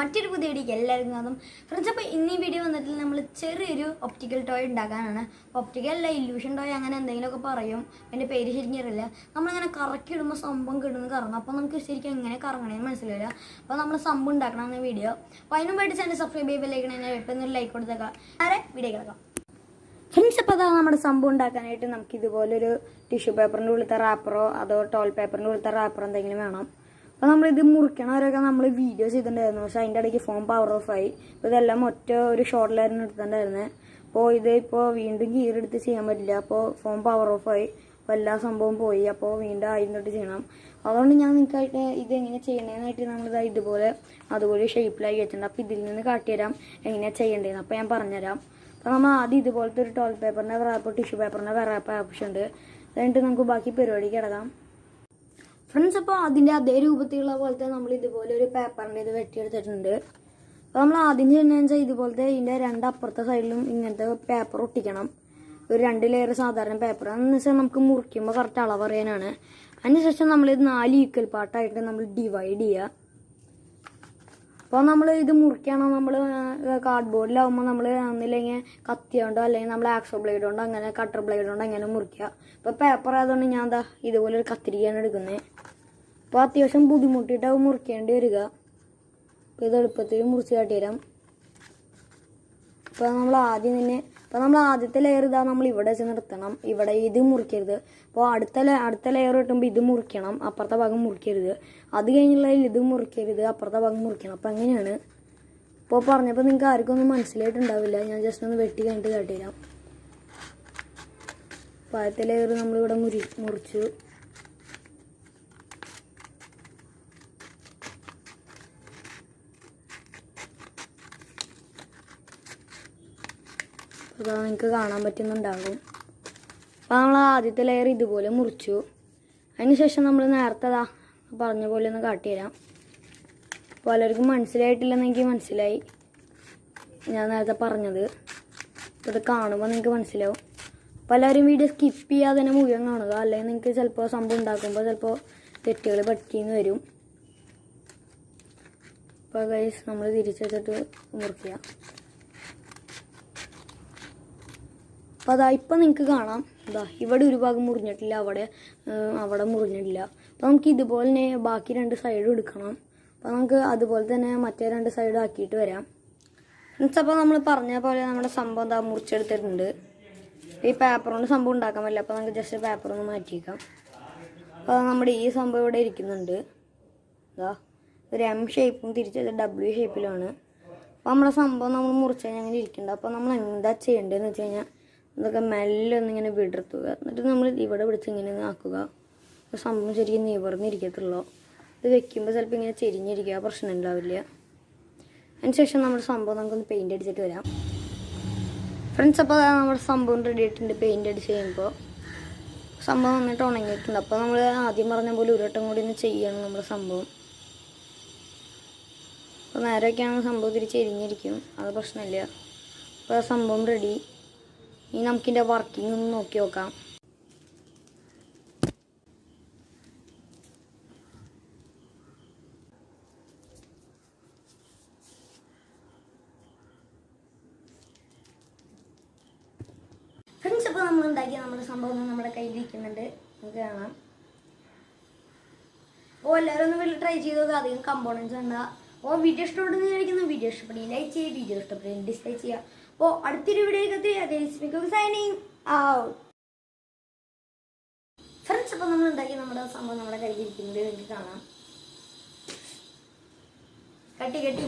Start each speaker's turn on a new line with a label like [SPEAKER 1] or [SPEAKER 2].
[SPEAKER 1] മറ്റൊരു പുതിയ എല്ലാവർക്കും അതും ഫ്രണ്ട്സ് അപ്പോൾ ഇന്ന് വീഡിയോ വന്നിട്ട് നമ്മൾ ചെറിയൊരു ഒപ്റ്റിക്കൽ ടോയ് ഉണ്ടാക്കാനാണ്. ഒപ്റ്റിക്കൽ അല്ല ഇല്യൂഷൻ ടോയ് അങ്ങനെ എന്തെങ്കിലുമൊക്കെ പറയും. എന്റെ പേര് ശരിക്കും അറിയില്ല. നമ്മളിങ്ങനെ കറക്കി ഇടുമ്പോൾ സംഭവം കിടുന്ന് കറങ്ങും. അപ്പോൾ നമുക്ക് ശരിക്കും എങ്ങനെ കറങ്ങണമെന്ന് മനസ്സിലാവില്ല അപ്പോൾ നമ്മൾ സംഭവം ഉണ്ടാക്കണം എന്ന വീഡിയോ അപ്പോൾ അതിനുമായിട്ട് ചാനൽ സബ്സ്ക്രൈബ് ചെയ്യുമ്പോൾ ലൈക്ക് ഞാൻ ഇപ്പം ഒരു ലൈക്ക് കൊടുത്തേക്കാം. ആരെ വീഡിയോ കിടക്കാം ഫ്രണ്ട്സ് അപ്പോൾ അതാ നമ്മുടെ സംഭവം ഉണ്ടാക്കാനായിട്ട് നമുക്ക് ഇതുപോലൊരു ടിഷ്യൂ പേപ്പറിന്റെ ഉള്ളിലത്തെ റാപ്പറോ അതോ ടോൾ പേപ്പറിന്റെ ഉള്ളിലത്തെ റാപ്പറോ എന്തെങ്കിലും വേണം. അപ്പോൾ നമ്മളിത് മുറിക്കണവരൊക്കെ നമ്മൾ വീഡിയോ ചെയ്തിട്ടുണ്ടായിരുന്നു. പക്ഷേ അതിന്റെ ഇടയ്ക്ക് ഫോൺ പവർ ഓഫ് ആയി. അപ്പോൾ ഇതെല്ലാം ഒറ്റ ഒരു ഷോട്ടിലായിരുന്നു എടുത്തിട്ടുണ്ടായിരുന്നത് അപ്പോൾ ഇത് ഇപ്പോൾ വീണ്ടും കീറെടുത്ത് ചെയ്യാൻ പറ്റില്ല. അപ്പോൾ ഫോൺ പവർ ഓഫ് ആയി. അപ്പോൾ എല്ലാ സംഭവം പോയി. അപ്പോൾ വീണ്ടും ആയിരുന്നിട്ട് ചെയ്യണം. അതുകൊണ്ട് ഞാൻ നിങ്ങൾക്കായിട്ട് ഇത് എങ്ങനെ ചെയ്യണേന്നായിട്ട് നമ്മളിത് ഇതുപോലെ അതുപോലെ ഷേപ്പിലായി വെച്ചിട്ടുണ്ട്. അപ്പോൾ ഇതിൽ നിന്ന് കാട്ടിത്തരാം. എങ്ങനെയാണ് ചെയ്യേണ്ടതെന്ന് അപ്പോൾ ഞാൻ പറഞ്ഞുതരാം. അപ്പോൾ നമ്മൾ ആദ്യം ഇതുപോലത്തെ ഒരു ടോയ്ലറ്റ് പേപ്പറിന്റെ റാപ്പ് ടിഷ്യൂ പേപ്പറിന്റെ റാപ്പ് ഓപ്ഷൻ ഉണ്ട്. എന്നിട്ട് നമുക്ക് ബാക്കി പരിപാടി കിടക്കാം. ഫ്രണ്ട്സ് അപ്പോൾ അതിന്റെ അതേ രൂപത്തിലുള്ള പോലത്തെ നമ്മൾ ഇതുപോലെ ഒരു പേപ്പറിന്റെ ഇത് വെട്ടിയെടുത്തിട്ടുണ്ട്. അപ്പോൾ നമ്മൾ ആദ്യം ചെയ്യുന്നതെന്ന് വെച്ചാൽ ഇതുപോലത്തെ ഇതിന്റെ രണ്ട് അപ്പുറത്തെ സൈഡിലും ഇങ്ങനത്തെ പേപ്പർ ഒട്ടിക്കണം. ഒരു രണ്ട് ലെയർ സാധാരണ പേപ്പർ എന്ന് വെച്ചാൽ നമുക്ക് മുറിക്കുമ്പോൾ കറക്റ്റ് അളവ് അറിയാനാണ്. അതിനുശേഷം നമ്മളിത് നാല് ഈക്വൽ പാർട്ടായിട്ട് നമ്മൾ ഡിവൈഡ് ചെയ്യുക അപ്പോൾ നമ്മൾ ഇത് മുറിക്കണം? നമ്മൾ കാർഡ് ബോർഡിലാവുമ്പോൾ നമ്മൾ ഒന്നില്ലെങ്കിൽ കത്തി കൊണ്ടോ അല്ലെങ്കിൽ നമ്മൾ ആക്സോ ബ്ലേഡ് കൊണ്ടോ അങ്ങനെ കട്ടർ ബ്ലേഡ് കൊണ്ടോ അങ്ങനെ മുറിക്കുക ഇപ്പോൾ പേപ്പർ ആയതുകൊണ്ട് ഞാൻ എന്താ ഇതുപോലെ ഒരു കത്തിരിക്കാണ് എടുക്കുന്നത് അപ്പോൾ അത്യാവശ്യം ബുദ്ധിമുട്ടിയിട്ടാവും മുറിക്കേണ്ടി വരിക. അപ്പോൾ ഇത് എളുപ്പത്തിൽ മുറിച്ച് കാട്ടിത്തരാം. ഇപ്പോൾ നമ്മൾ ആദ്യം തന്നെ ഇപ്പോൾ നമ്മൾ ആദ്യത്തെ ലെയർ ഇതാ നമ്മൾ ഇവിടെ വെച്ച് നിർത്തണം. ഇവിടെ ഇത് മുറിക്കരുത്. അപ്പോൾ അടുത്ത അടുത്ത ലെയർ കിട്ടുമ്പോൾ ഇത് മുറിക്കണം. അപ്പുറത്തെ ഭാഗം മുറിക്കരുത്. അത് കഴിഞ്ഞുള്ളതിൽ ഇത് മുറിക്കരുത്. അപ്പുറത്തെ ഭാഗം മുറിക്കണം. അപ്പോൾ അങ്ങനെയാണ്. ഇപ്പോൾ പറഞ്ഞപ്പോൾ നിങ്ങൾക്ക് ആർക്കും ഒന്നും മനസ്സിലായിട്ടുണ്ടാവില്ല. ഞാൻ ജസ്റ്റ് ഒന്ന് വെട്ടി കഴിഞ്ഞിട്ട് കാട്ടിരാം അപ്പോൾ ആദ്യത്തെ ലെയർ നമ്മളിവിടെ മുറി മുറിച്ചു. അതാ നിങ്ങൾക്ക് കാണാൻ പറ്റുന്നുണ്ടാകും. അപ്പോൾ നമ്മൾ ആദ്യത്തെ ലെയർ ഇതുപോലെ മുറിച്ചു. അതിനുശേഷം നമ്മൾ നേരത്തെ അതാ പറഞ്ഞ പോലെ ഒന്ന് കാട്ടിത്തരാം. പലർക്കും മനസ്സിലായിട്ടില്ലെന്ന് എനിക്ക് മനസ്സിലായി. ഞാൻ നേരത്തെ പറഞ്ഞത്. ഇത് കാണുമ്പോൾ നിങ്ങൾക്ക് മനസ്സിലാവും. പലരും വീഡിയോ സ്കിപ്പ് ചെയ്യാതെ തന്നെ മുഴുവൻ കാണുക. അല്ലെങ്കിൽ നിങ്ങൾക്ക് ചിലപ്പോൾ സംഭവം ഉണ്ടാക്കുമ്പോൾ ചിലപ്പോൾ തെറ്റുകൾ പറ്റിയെന്ന് വരും. അപ്പോൾ ഗൈസ് നമ്മൾ തിരിച്ചെടുത്തിട്ട് മുറിക്കുക. അപ്പോൾ അതാ ഇപ്പം നിങ്ങൾക്ക് കാണാം. ഇതാ ഇവിടെ ഒരു ഭാഗം മുറിഞ്ഞിട്ടില്ല അവിടെ അവിടെ മുറിഞ്ഞിട്ടില്ല. അപ്പോൾ നമുക്ക് ഇതുപോലെ തന്നെ ബാക്കി രണ്ട് സൈഡും എടുക്കണം. അപ്പോൾ നമുക്ക് അതുപോലെ തന്നെ മറ്റേ രണ്ട് സൈഡും ആക്കിയിട്ട് വരാം. അപ്പോൾ നമ്മൾ പറഞ്ഞ പോലെ നമ്മുടെ സംഭവം എന്താ മുറിച്ചെടുത്തിട്ടുണ്ട്. ഈ പേപ്പർ കൊണ്ട് സംഭവം ഉണ്ടാക്കാൻ പറ്റില്ല. അപ്പോൾ നമുക്ക് ജസ്റ്റ് പേപ്പർ ഒന്ന് മാറ്റിയേക്കാം അപ്പോൾ നമ്മുടെ ഈ സംഭവം ഇവിടെ ഇരിക്കുന്നുണ്ട്. ഇതാ ഒരു എം ഷേപ്പും തിരിച്ചത് ഡബ്ല്യു ഷേപ്പിലാണ് അപ്പോൾ നമ്മുടെ സംഭവം നമ്മൾ മുറിച്ച് കഴിഞ്ഞാൽ അങ്ങനെ ഇരിക്കുന്നുണ്ട് അപ്പോൾ നമ്മൾ എന്താ ചെയ്യേണ്ടതെന്ന് വെച്ച് കഴിഞ്ഞാൽ ഇതൊക്കെ മെല്ലെ ഒന്നിങ്ങനെ വിടർത്തുക. എന്നിട്ട് നമ്മൾ ഇവിടെ പിടിച്ച് ഇങ്ങനെ ആക്കുക. സംഭവം ശരിക്കും നിവർന്നിരിക്കത്തുള്ളൂ. ഇത് വെക്കുമ്പോൾ ചിലപ്പോൾ ഇങ്ങനെ ചെരിഞ്ഞിരിക്കുക പ്രശ്നം ഉണ്ടാവില്ല. അതിനുശേഷം നമ്മുടെ സംഭവം നമുക്കൊന്ന് പെയിന്റ് അടിച്ചിട്ട് വരാം. ഫ്രണ്ട്സ് അപ്പോൾ നമ്മുടെ സംഭവം റെഡി ആയിട്ടുണ്ട്. പെയിന്റ് അടിച്ച് കഴിയുമ്പോൾ സംഭവം നന്നായിട്ട് ഉണങ്ങിയിട്ടുണ്ട്. അപ്പോൾ നമ്മൾ ആദ്യം പറഞ്ഞ പോലെ ഉരുട്ടം കൂടി ഒന്ന് ചെയ്യണം നമ്മുടെ സംഭവം. അപ്പോൾ നേരെയൊക്കെയാണ് സംഭവം തിരിച്ച് എരിഞ്ഞിരിക്കും അത് പ്രശ്നമില്ല. അപ്പോൾ സംഭവം റെഡി ഇനി നമുക്കിന്റെ വർക്കിംഗ് ഒന്ന് നോക്കി നോക്കാം. ഫ്രണ്ട്സ് ഇപ്പോൾ നമ്മൾ ഉണ്ടാക്കിയ നമ്മുടെ സംഭവം നമ്മുടെ കയ്യിലിരിക്കുന്നുണ്ട് നമുക്ക് കാണാം. ഓ എല്ലാവരും ഒന്ന് വീട്ടിൽ ട്രൈ ചെയ്ത് നോക്കുക അധികം കമ്പോണൻസ് ഉണ്ട് ഓ വീഡിയോ ഇഷ്ടപ്പെടുന്ന വിചാരിക്കുന്നു. വീഡിയോ ഇഷ്ടപ്പെടുകയും ലൈക്ക് ചെയ്യുക വീഡിയോ ഇഷ്ടപ്പെടുകയും ഡിസ്ലൈക്ക് ചെയ്യുക അപ്പോൾ അടുത്തൊരു വീഡിയോ സൈനിങ് ഔട്ട് ഫ്രണ്ട്സ് അപ്പോൾ നമ്മൾ നമ്മുടെ സംഭവം നമ്മുടെ കയ്യിൽ ഇരിക്കുന്നത് നിങ്ങൾക്ക് കാണാം. കട്ടി കട്ടി.